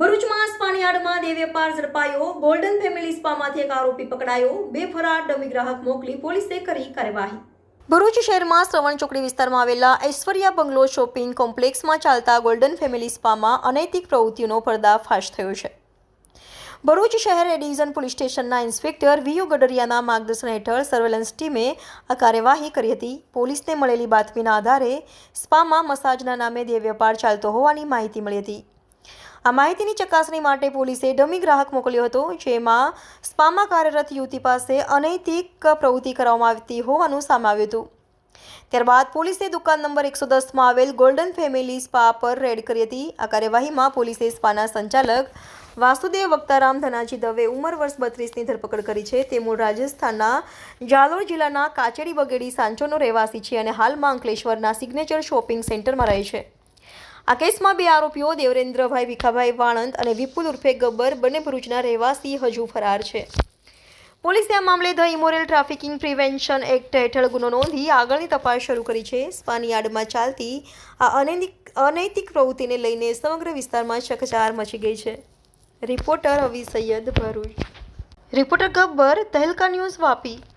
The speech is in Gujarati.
ભરૂચમાં સ્પાનિયાર્ડમાં દેહ વેપાર ઝડપાયો ગોલ્ડન ફેમિલી સ્પામાંથી એક આરોપી પકડાયો, બે ફરાર, ડમી ગ્રાહક મોકલી પોલીસે કરી કાર્યવાહી. ભરૂચ શહેરમાં શ્રવણ ચોકડી વિસ્તારમાં આવેલા ઐશ્વર્યા બંગલો શોપિંગ કોમ્પ્લેક્સમાં ચાલતા ગોલ્ડન ફેમિલી સ્પામાં અનૈતિક પ્રવૃત્તિઓનો પર્દાફાશ થયો છે. ભરૂચ શહેર ડિવિઝન પોલીસ સ્ટેશનના ઇન્સ્પેક્ટર વીયુ ગડરિયાના માર્ગદર્શન હેઠળ સર્વેલન્સ ટીમે આ કાર્યવાહી કરી હતી. પોલીસને મળેલી બાતમીના આધારે સ્પામાં મસાજના નામે દેવ વેપાર ચાલતો હોવાની માહિતી મળી હતી. આ માહિતીની ચકાસણી માટે પોલીસે ડમી ગ્રાહક મોકલ્યો હતો, જેમાં સ્પામાં કાર્યરત યુવતી પાસે અનૈતિક પ્રવૃત્તિ કરવામાં આવતી હોવાનું સામે આવ્યું હતું. ત્યારબાદ પોલીસે દુકાન નંબર એકસો દસમાં આવેલ ગોલ્ડન ફેમિલી સ્પા પર રેડ કરી હતી. આ કાર્યવાહીમાં પોલીસે સ્પાના સંચાલક વાસુદેવ વક્તારામ ધનાજી દવે ઉંમર વર્ષ બત્રીસની ધરપકડ કરી છે. તે મૂળ રાજસ્થાનના જાલોર જિલ્લાના કાચેડી વગેડી સાંચોનો રહેવાસી છે અને હાલમાં અંકલેશ્વરના સિગ્નેચર શોપિંગ સેન્ટરમાં રહે છે. આ કેસમાં બે આરોપીઓ દેવરેન્દ્રભાઈ ભીખાભાઈ વાણંદ અને વિપુલ ઉર્ફે ગબ્બર બંને ભરૂચના રહેવાસી હજુ ફરાર છે. પોલીસે આ મામલે the immoral trafficking prevention act હેઠળ ગુનો નોંધી આગળની તપાસ શરૂ કરી છે. સ્પાની યાર્ડમાં ચાલતી આ અનૈતિક અનૈતિક પ્રવૃત્તિને લઈને સમગ્ર વિસ્તારમાં ચકચાર મચી ગઈ છે. Reporter Avi Saiyed Bharuch. Reporter Gabbar, Tehelka news Vapi.